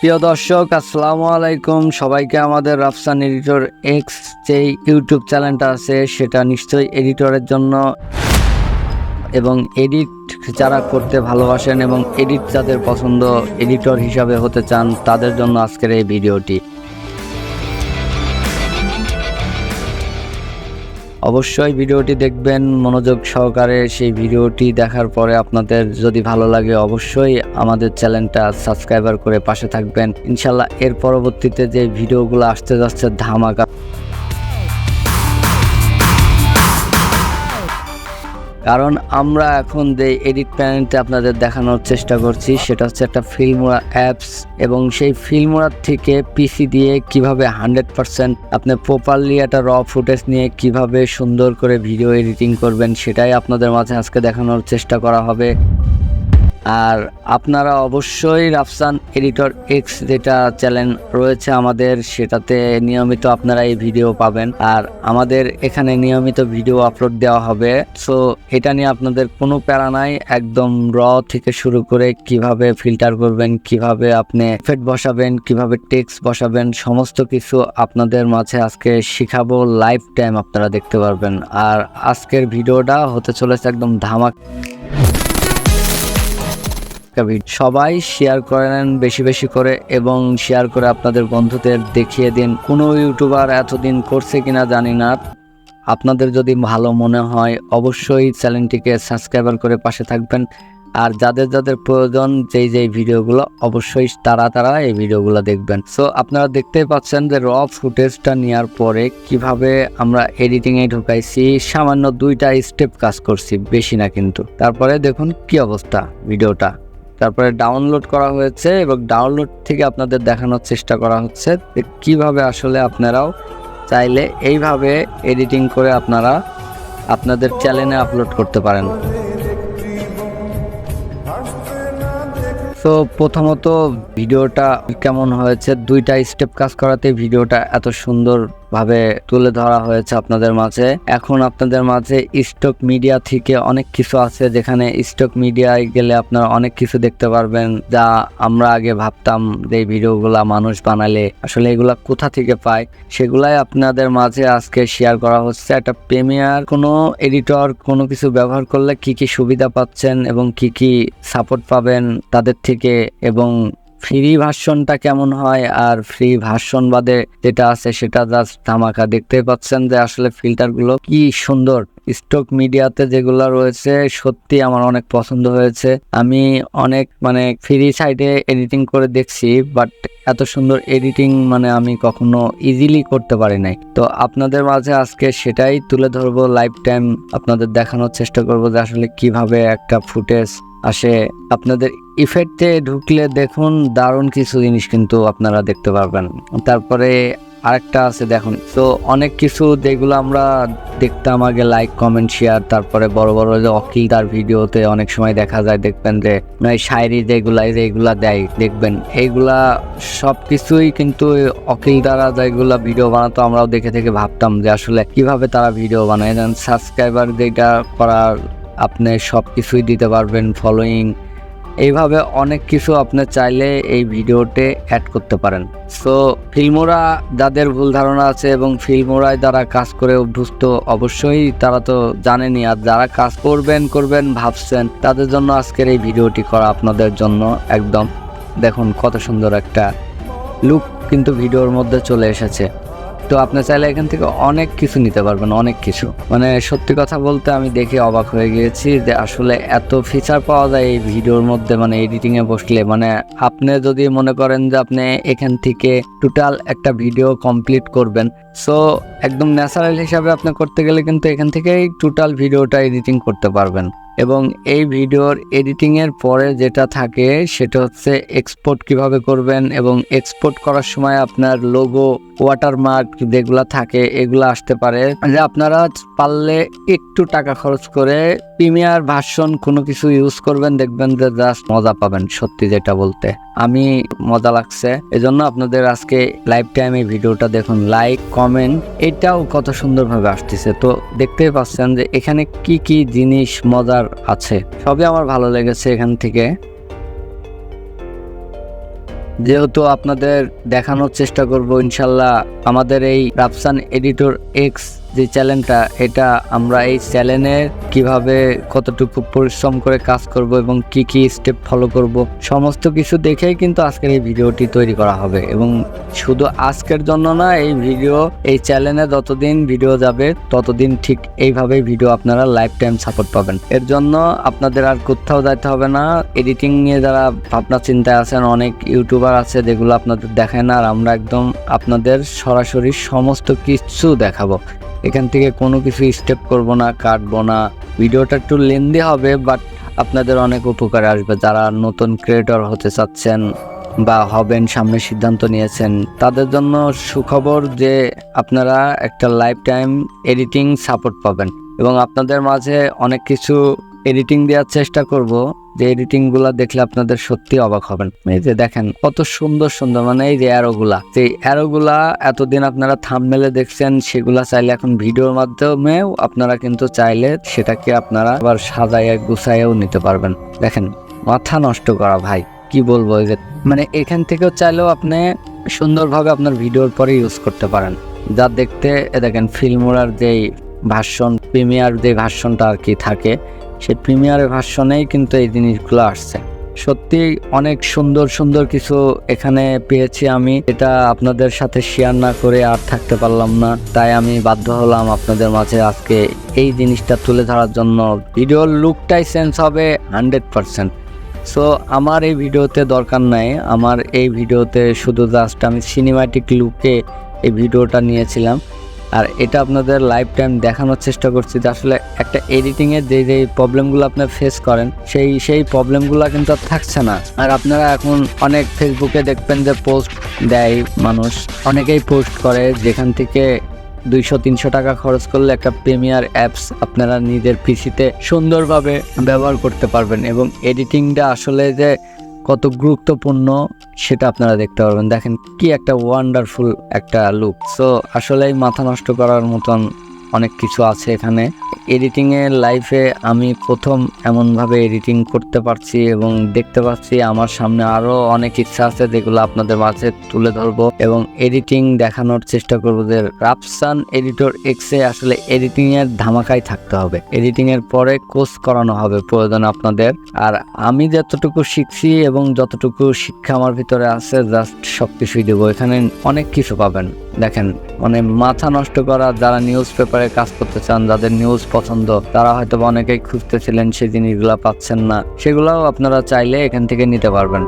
প্রিয় দর্শক, আসসালামু আলাইকুম। সবাইকে আমাদের রাফসান এডিটর এক্স যে ইউটিউব চ্যানেলটা আছে, সেটা নিশ্চয়ই এডিটরের জন্য। এবং এডিট যারা করতে ভালোবাসেন এবং এডিট যাদের পছন্দ, এডিটর হিসাবে হতে চান, তাদের জন্য আজকের এই ভিডিওটি। অবশ্যই ভিডিওটি দেখবেন, মনোযোগ সহকারে সেই ভিডিওটি দেখার পরে আপনাদের যদি ভালো লাগে অবশ্যই আমাদের চ্যানেলটা সাবস্ক্রাইবার করে পাশে থাকবেন। ইনশাল্লাহ এর পরবর্তীতে যে ভিডিওগুলো আসতে যাচ্ছে ধামাকা কারণ আমরা এখন যে এডিট প্যানেলটা আপনাদের দেখানোর চেষ্টা করছি, সেটা হচ্ছে একটা ফিল্মোরা অ্যাপস এবং সেই ফিল্মোরার থেকে পিসি দিয়ে কীভাবে হান্ড্রেড পারসেন্ট আপনি প্রপারলি একটা র ফুটেজ নিয়ে কীভাবে সুন্দর করে ভিডিও এডিটিং করবেন, সেটাই আপনাদের মাঝে আজকে দেখানোর চেষ্টা করা হবে। আর আপনারা অবশ্যই রাফসান এডিটর এক্স যেটা চ্যানেল রয়েছে আমাদের, সেটাতে নিয়মিত আপনারা এই ভিডিও পাবেন। আর আমাদের এখানে নিয়মিত ভিডিও আপলোড দেওয়া হবে। সো, এটা নিয়ে আপনাদের কোনো প্যারা নাই। একদম র থেকে শুরু করে কীভাবে ফিল্টার করবেন, কীভাবে আপনি ফেট বসাবেন, কীভাবে টেক্স বসাবেন, সমস্ত কিছু আপনাদের মাঝে আজকে শিখাবো। লাইফ টাইম আপনারা দেখতে পারবেন। আর আজকের ভিডিওটা হতে চলেছে একদম ধামাক সবাই শেয়ার করে নেন বেশি বেশি করে এবং শেয়ার করে আপনাদের বন্ধুদের দেখিয়ে দিন। কোনো ইউটিউবার এতদিন করছে কিনা জানি না। আপনাদের যদি ভালো মনে হয়, অবশ্যই চ্যানেলটিকে সাবস্ক্রাইবার করে পাশে থাকবেন। আর যাদের যাদের প্রয়োজন, যেই যেই ভিডিওগুলো, অবশ্যই তারা তারা এই ভিডিওগুলো দেখবেন। সো আপনারা দেখতেই পাচ্ছেন যে র ফুটেজটা নেওয়ার পরে কীভাবে আমরা এডিটিংয়ে ঢুকাইছি, সামান্য দুইটা স্টেপ কাজ করছি, বেশি না কিন্তু। তারপরে দেখুন কি অবস্থা, ভিডিওটা। তারপরে ডাউনলোড করা হয়েছে এবং ডাউনলোড থেকে আপনাদের দেখানোর চেষ্টা করা হচ্ছে কীভাবে আসলে আপনারাও চাইলে এইভাবে এডিটিং করে আপনারা আপনাদের চ্যানেলে আপলোড করতে পারেন। তো প্রথমত ভিডিওটা কেমন হয়েছে? দুইটা স্টেপ কাজ করাতে ভিডিওটা এত সুন্দর ভাবে তুলে ধরা হয়েছে আপনাদের মাঝে। এখন আপনাদের মাঝে স্টক মিডিয়া থেকে অনেক কিছু আছে, যেখানে স্টক মিডিয়ায় গেলে আপনারা অনেক কিছু দেখতে পারবেন, যা আমরা আগে ভাবতাম যে ভিডিওগুলা মানুষ বানালে আসলে এগুলা কোথা থেকে পায়। সেগুলাই আপনাদের মাঝে আজকে শেয়ার করা হচ্ছে। একটা প্রেমিয়ার, কোনো এডিটর কোনো কিছু ব্যবহার করলে কি কি সুবিধা পাচ্ছেন এবং কি কি সাপোর্ট পাবেন তাদের থেকে এবং ফ্রি ভার্সনটা কেমন হয় আর ফ্রি ভার্সন বাদে যেটা আছে সেটা জাস্ট ধামাকা। দেখতে পাচ্ছেন যে আসলে ফিল্টারগুলো কি সুন্দর। স্টক মিডিয়াতে যেগুলো রয়েছে, সত্যি আমার অনেক পছন্দ হয়েছে। আমি অনেক মানে ফ্রি সাইডে এডিটিং করে দেখছি বাট এত সুন্দর এডিটিং মানে আমি কখনো ইজিলি করতে পারি নাই। তো আপনাদের মাঝে আজকে সেটাই তুলে ধরবো লাইফ টাইম আপনাদের দেখানোর চেষ্টা করব যে আসলে কীভাবে একটা ফুটেজ আসে, আপনাদের ইফেক্টে ঢুকলে দেখুন দারুণ কিছু জিনিস কিন্তু আপনারা দেখতে পারবেন। তারপরে আরেকটা আছে দেখুন, তো অনেক কিছু যেগুলো আমরা দেখতাম আগে লাইক কমেন্ট শেয়ার তারপরে বড় বড় যে অকিলদার ভিডিওতে অনেক সময় দেখা যায়, দেখবেন যে নয় শায়রি যেগুলা যেগুলা দেয়, দেখবেন, এইগুলা সব কিছুই কিন্তু অকিল দ্বারা যেগুলা ভিডিও বানাতো আমরাও দেখে থেকে ভাবতাম যে আসলে কীভাবে তারা ভিডিও বানায়। সাবস্ক্রাইবার যেটা করার আপনি সব কিছুই দিতে পারবেন ফলোয়িং এইভাবে অনেক কিছু আপনি চাইলে এই ভিডিওতে অ্যাড করতে পারেন। সো ফিল্মোরা যাদের ভুল ধারণা আছে এবং ফিল্মোরায় যারা কাজ করে অভ্যস্ত, অবশ্যই তারা তো জানেনি আর যারা কাজ করবেন করবেন, ভাবছেন, তাদের জন্য আজকের এই ভিডিওটি করা আপনাদের জন্য একদম, দেখুন কত সুন্দর একটা লুক কিন্তু ভিডিওর মধ্যে চলে এসেছে। তো আপনি চাইলে এখান থেকে অনেক কিছু নিতে পারবেন, অনেক কিছু। মানে সত্যি কথা বলতে আমি দেখে অবাক হয়ে গিয়েছি যে আসলে এত ফিচার পাওয়া যায় এই ভিডিওর মধ্যে মানে এডিটিং এ বসলে। মানে আপনি যদি মনে করেন যে আপনি এখান থেকে টোটাল একটা ভিডিও কমপ্লিট করবেন সো একদম ন্যাচারাল হিসাবে আপনি করতে গেলে কিন্তু এখান থেকেই টোটাল ভিডিওটা এডিটিং করতে পারবেন। এবং এই ভিডিওর এডিটিংয়ের পরে যেটা থাকে, সেটা হচ্ছে এক্সপোর্ট কীভাবে করবেন এবং এক্সপোর্ট করার সময় আপনার লোগো ওয়াটারমার্ক যেগুলো থাকে, এগুলো আসতে পারে। যে আপনারা পারলে একটু টাকা খরচ করে প্রিমিয়ার ভার্সন কোনো কিছু ইউজ করবেন, দেখবেন যে জাস্ট মজা পাবেন, সত্যি যেটা বলতে। আমি মজা লাগছে। এজন্য আপনাদের আজকে লাইভ টাইম এই ভিডিওটা দেখুন। লাইক কমেন্ট এটাও কত সুন্দরভাবে আসতেছে। তো দেখতেই পাচ্ছেন যে এখানে কি কি জিনিস মজার আছে। সবই আমার ভালো লেগেছে এখান থেকে। যেহেতু আপনাদের দেখানোর চেষ্টা করব, ইনশাল্লাহ আমাদের এই রাফসান এডিটর এক্স যে চ্যানেলটা এটা আমরা এই চ্যানেলে কীভাবে কতটুকু পরিশ্রম করে কাজ করব এবং কি কি স্টেপ ফলো করব, সমস্ত কিছু দেখেই কিন্তু আজকের এই ভিডিওটি তৈরি করা হবে। এবং শুধু আজকের জন্য না, এই ভিডিও এই চ্যানেলে যতদিন ভিডিও যাবে, ততদিন ঠিক এইভাবেই ভিডিও আপনারা লাইফ টাইম সাপোর্ট পাবেন। এর জন্য আপনাদের আর কোথাও যাইতে হবে না। এডিটিং নিয়ে যারা ভাবনা চিন্তায় আছেন, অনেক ইউটিউবার আছে, যেগুলো আপনাদের দেখায় না, আর আমরা একদম আপনাদের সরাসরি সমস্ত কিছু দেখাবো। এখান থেকে কোনো কিছু স্টেপ করব না, কাটবো না। ভিডিওটা একটু লেন্দি হবে বাট আপনাদের অনেক উপকারে আসবে। যারা নতুন ক্রিয়েটর হতে চাচ্ছেন বা হবেন, সামনে সিদ্ধান্ত নিয়েছেন, তাদের জন্য সুখবর যে আপনারা একটা লাইফ টাইম এডিটিং সাপোর্ট পাবেন। এবং আপনাদের মাঝে অনেক কিছু এডিটিং দেওয়ার চেষ্টা করব। যে এডিটিংগুলা দেখলে আপনাদের সত্যি অবাক হবেন। এই যে দেখেন, কত সুন্দর সুন্দর মানে এই যে অ্যারোগুলা যে অ্যারোগুলা এতদিন আপনারা থামমেলে দেখছেন, সেগুলা চাইলে এখন ভিডিওর মাধ্যমেও আপনারা কিন্তু চাইলে সেটাকে আপনারা আবার সাজাইয়া গুছাইয়াও নিতে পারবেন। দেখেন, মাথা নষ্ট করা ভাই, কি বলব যে মানে এখান থেকেও চাইলেও আপনি সুন্দরভাবে আপনার ভিডিওর পরে ইউজ করতে পারেন। যা দেখতে দেখেন ফিল্মোরার যেই ভার্সন প্রিমিয়ার যে ভার্সনটা আর কি থাকে সেই প্রিমিয়ারের ভার্সনেই কিন্তু এই জিনিসগুলো আসছে। সত্যি অনেক সুন্দর সুন্দর কিছু এখানে পেয়েছি আমি। এটা আপনাদের সাথে শেয়ার না করে আর থাকতে পারলাম না। তাই আমি বাধ্য হলাম আপনাদের মাঝে আজকে এই জিনিসটা তুলে ধরার জন্য। ভিডিওর লুকটাই সেন্স হবে হান্ড্রেড পারসেন্ট সো আমার এই ভিডিওতে দরকার নাই। আমার এই ভিডিওতে শুধু জাস্ট আমি সিনেমাটিক লুকে এই ভিডিওটা নিয়েছিলাম। আর এটা আপনাদের লাইফ টাইম দেখানোর চেষ্টা করছি যে আসলে একটা এডিটিংয়ের যে যে প্রবলেমগুলো আপনার ফেস করেন, সেই সেই প্রবলেমগুলো কিন্তু আর থাকছে না। আর আপনারা এখন অনেক ফেসবুকে দেখবেন যে পোস্ট দেয় মানুষ। অনেকেই পোস্ট করে যেখান থেকে দুইশো, তিনশো টাকা খরচ করলে একটা প্রিমিয়ার অ্যাপস আপনারা নিজের পিসিতে সুন্দরভাবে ব্যবহার করতে পারবেন এবং এডিটিংটা আসলে যে কত গুরুত্বপূর্ণ সেটা আপনারা দেখতে পারবেন। দেখেন কি একটা ওয়ান্ডারফুল একটা লুক সো আসলেই মাথা নষ্ট করার মতন অনেক কিছু আছে এখানে। এডিটিংয়ের লাইফে আমি প্রথম এমনভাবে এডিটিং করতে পারছি এবং দেখতে পাচ্ছি আমার সামনে আরও অনেক ইচ্ছা আছে যেগুলো আপনাদের মাঝে তুলে ধরবো এবং এডিটিং দেখানোর চেষ্টা করব যে রাফসান এডিটর এক্সে আসলে এডিটিং এর ধামাকাই থাকতে হবে। এডিটিং এর পরে কোর্স করানো হবে প্রয়োজন আপনাদের। আর আমি যতটুকু শিখছি এবং যতটুকু শিক্ষা আমার ভিতরে আছে জাস্ট সবকিছুই দেবো। এখানে অনেক কিছু পাবেন। দেখেন মানে মাথা নষ্ট করা যারা নিউজ পেপারে কাজ করতে চান, যাদের নিউজ পছন্দ। তারা হয়তো অনেকেই খুঁজতেছিলেন সেই জিনিসগুলো পাচ্ছেন না। সেগুলোও আপনারা চাইলে এখান থেকে নিতে পারবেন।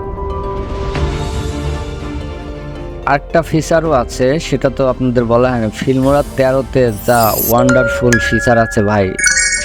আরেকটা ফিচারও আছে, সেটা তো আপনাদের বলা হয় ফিল্মোরা তেরোতে যা ওয়ান্ডারফুল ফিচার আছে ভাই,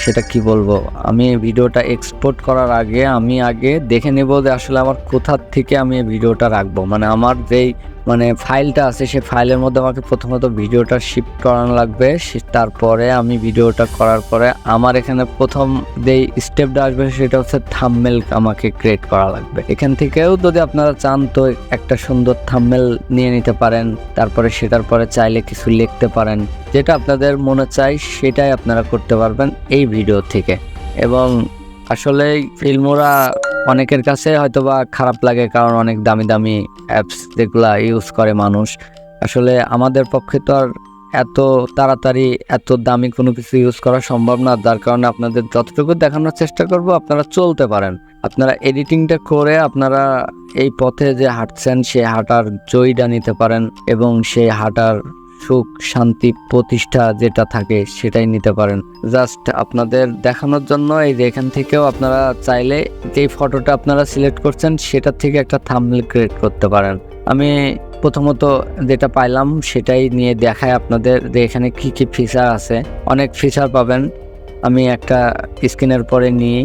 সেটা কি বলব? আমি এই ভিডিওটা এক্সপোর্ট করার আগে, আমি আগে দেখে নেব যে আসলে আমার কোথা থেকে আমি এই ভিডিওটা রাখব। মানে আমার যেই মানে ফাইলটা আছে, সেই ফাইলের মধ্যে আমাকে প্রথমত ভিডিওটা শিফট করানো লাগবে। তারপরে আমি ভিডিওটা করার পরে আমার এখানে প্রথম যেই স্টেপটা আসবে সেটা হচ্ছে থাম্বনেল আমাকে ক্রিয়েট করা লাগবে। এখান থেকেও যদি আপনারা চান তো একটা সুন্দর থাম্বনেল নিয়ে নিতে পারেন, তারপরে সেটার পরে চাইলে কিছু লিখতে পারেন। যেটা আপনাদের মনে চাই সেটাই আপনারা করতে পারবেন এই ভিডিও থেকে। এবং আসলে ফিল্মোরা অনেকের কাছে হয়তোবা খারাপ লাগে কারণ অনেক দামি দামি অ্যাপস যেগুলা ইউজ করে মানুষ। আসলে আমাদের পক্ষে তো আর এত তাড়াতাড়ি, এত দামি কোনো কিছু ইউজ করা সম্ভব না। যার কারণে আপনাদের যতটুকু দেখানোর চেষ্টা করব, আপনারা চলতে পারেন। আপনারা এডিটিংটা করে আপনারা এই পথে যে হাঁটছেন সেই হাঁটার জয়টা নিতে পারেন এবং সেই হাঁটার সুখ, শান্তি, প্রতিষ্ঠা যেটা থাকে সেটাই নিতে পারেন। জাস্ট আপনাদের দেখানোর জন্য এই যে এখান থেকেও আপনারা চাইলে যেই ফটোটা আপনারা সিলেক্ট করছেন সেটা থেকে একটা থাম্বনেল ক্রিয়েট করতে পারেন। আমি প্রথমত যেটা পাইলাম সেটাই নিয়ে দেখায় আপনাদের যে এখানে কী কী ফিচার আছে। অনেক ফিচার পাবেন। আমি একটা স্ক্রিনের পরে নিয়ে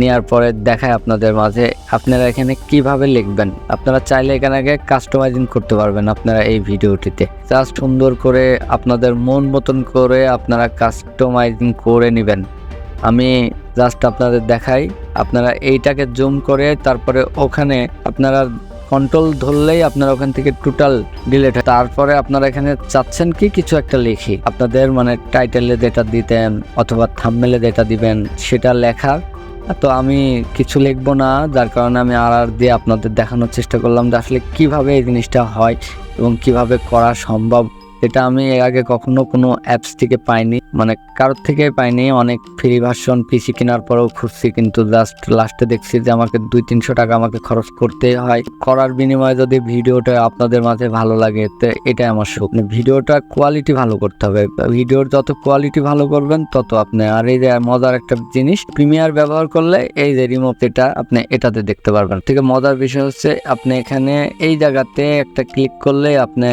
নেওয়ার পরে দেখায় আপনাদের মাঝে, আপনারা এখানে কীভাবে লিখবেন? আপনারা চাইলে এখানে আগে কাস্টমাইজিং করতে পারবেন আপনারা এই ভিডিওটিতে। জাস্ট সুন্দর করে আপনাদের মন মতন করে আপনারা কাস্টমাইজিং করে নেবেন। আমি জাস্ট আপনাদের দেখাই, আপনারা এইটাকে জুম করে তারপরে ওখানে আপনারা কন্ট্রোল ধরলেই আপনারা ওখান থেকে টোটাল ডিলেট হয়। তারপরে আপনারা এখানে চাচ্ছেন কি কিছু একটা লিখি। আপনাদের মানে টাইটেলে যেটা দিতেন অথবা থামমেলে যেটা দিবেন, সেটা লেখার তো আমি কিছু লিখব না, যার কারণে আমি আর আর দিয়ে আপনাদের দেখানোর চেষ্টা করলাম যে আসলে কীভাবে এই জিনিসটা হয় এবং কীভাবে করা সম্ভব। এটা আমি এর আগে কখনো কোনো অ্যাপস থেকে পাইনি। মানে কারোর থেকে পাইনি। অনেক ফ্রি ভার্সন পিসি কেনার পরেও খুঁজছি, কিন্তু জাস্ট লাস্টে দেখছি যে আমাকে দুই তিনশো টাকা আমাকে খরচ করতে হয়। করার বিনিময়ে যদি ভিডিওটা আপনাদের মাঝে ভালো লাগে, তো এটাই আমার সুখ। মানে ভিডিওটা কোয়ালিটি ভালো করতে হবে। ভিডিওর যত কোয়ালিটি ভালো করবেন, তত আপনি আর এই যে মজার একটা জিনিস প্রিমিয়ার ব্যবহার করলে এই যে রিমোট এটা আপনি এটাতে দেখতে পারবেন। থেকে মজার বিষয় হচ্ছে, আপনি এখানে এই জায়গাতে একটা ক্লিক করলে আপনি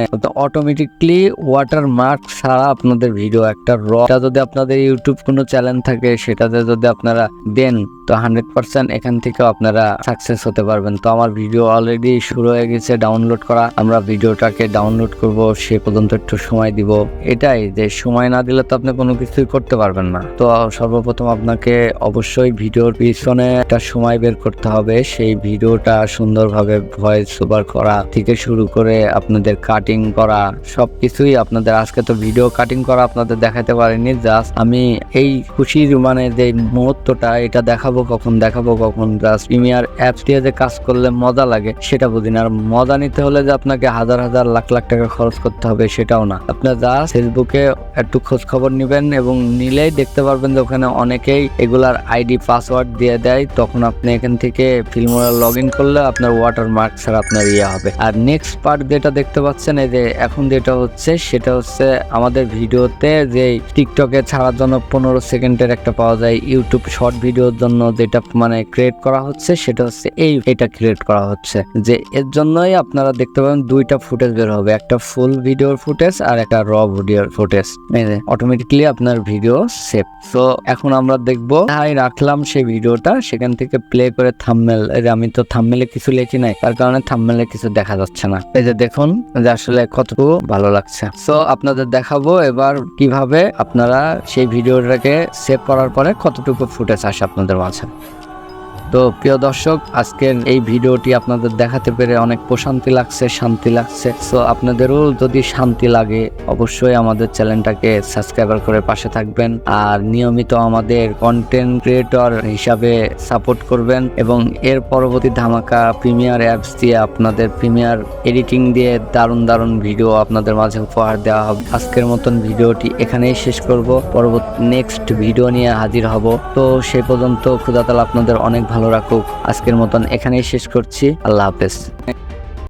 অটোমেটিকলি ওয়াটার মার্ক ছাড়া আপনাদের ভিডিও একটা র যদি আপনাদের ইউটিউব কোনো চ্যানেল থাকে, সেটাতে যদি আপনারা দেন তো হান্ড্রেড পার্সেন্ট এখান থেকেও আপনারা সাকসেস হতে পারবেন। তো আমার ভিডিও অলরেডি শুরু হয়ে গেছে ডাউনলোড করা। আমরা ভিডিওটাকে ডাউনলোড করব, সে পর্যন্ত একটু সময় দিব। এটাই যে সময় না দিলে তো আপনি কোনো কিছুই করতে পারবেন না। তো সর্বপ্রথম আপনাকে অবশ্যই ভিডিওর পিছনে একটা সময় বের করতে হবে। সেই ভিডিওটা সুন্দরভাবে ভয়েস ওভার করা থেকে শুরু করে আপনাদের কাটিং করা, সবকিছুই আপনাদের। আজকে তো ভিডিও কাটিং করা আপনাদের দেখাতে পারিনি জাস্ট আমি এই খুশির মানে যে মুহূর্তটা, এটা দেখাবো কখন দেখাবো, কখন জাস্ট প্রিমিয়ার অ্যাপস দিয়ে যে কাজ করলে মজা লাগে, সেটা বুঝি না। আর মজা নিতে হলে যে আপনাকে হাজার হাজার লাখ লাখ টাকা খরচ করতে হবে, সেটাও না। আপনার জাস্ট ফেসবুকে একটু খোঁজ খবর নেবেন এবং নিলেই দেখতে পারবেন যে ওখানে অনেকেই এগুলার আইডি পাসওয়ার্ড দিয়ে দেয়। তখন আপনি এখান থেকে ফিল্মোরা লগ ইন করলে আপনার ওয়াটার মার্ক ছাড়া আপনার ইয়ে হবে। আর নেক্সট পার্ট যেটা দেখতে পাচ্ছেন, এই যে এখন যেটা হচ্ছে, সেটা হচ্ছে আমাদের ভিডিওতে যে টিকটকে ছাড়ার জন্য পনেরো সেকেন্ডের একটা পাওয়া যায় ইউটিউব শর্ট ভিডিওর জন্য। যেটা মানে ক্রিয়েট করা হচ্ছে, সেটা হচ্ছে এই এটা ক্রিয়েট করা হচ্ছে। যে এর জন্যই আপনারা দেখতে পাবেন দুইটা ফুটেজ বের হবে, একটা ফুল ভিডিওর ফুটেজ আর একটা র ভিডিওর ফুটেজ অটোমেটিকলি আপনার ভিডিও সেভ তো এখন আমরা দেখব হাই রাখলাম সেই ভিডিওটা সেখান থেকে প্লে করে থাম্বনেল আমি তো থাম্বনেলে কিছু লিখি নাই, তার কারণে থাম্বনেলে কিছু দেখা যাচ্ছে না। এই যে দেখুন, যে আসলে কতটুকু ভালো লাগছে। তো আপনাদের দেখাবো এবার কীভাবে আপনারা সেই ভিডিওটাকে সেভ করার পরে কতটুকু ফুটেজ আসে আপনাদের মাঝে। 참! তো প্রিয় দর্শক, আজকের এই ভিডিওটি আপনাদের দেখাতে পেরে অনেক প্রশান্তি লাগছে, শান্তি লাগছে। সো আপনাদেরও যদি শান্তি লাগে, অবশ্যই আমাদের চ্যানেলটাকে সাবস্ক্রাইবার করে পাশে থাকবেন আর নিয়মিত আমাদের কন্টেন্ট ক্রিয়েটর হিসাবে সাপোর্ট করবেন এবং এর পরবর্তী ধামাকা প্রিমিয়ার অ্যাপস দিয়ে আপনাদের প্রিমিয়ার এডিটিং দিয়ে দারুণ দারুণ ভিডিও আপনাদের মাঝে উপহার দেওয়া হবে। আজকের মতন ভিডিওটি এখানেই শেষ করব। পরবর্তী নেক্সট ভিডিও নিয়ে হাজির হব। তো সেই পর্যন্ত ক্ষুদাতাল আপনাদের অনেক ভালো রাখুক। আজকের মতন এখানেই শেষ করছি। আল্লাহ হাফেজ।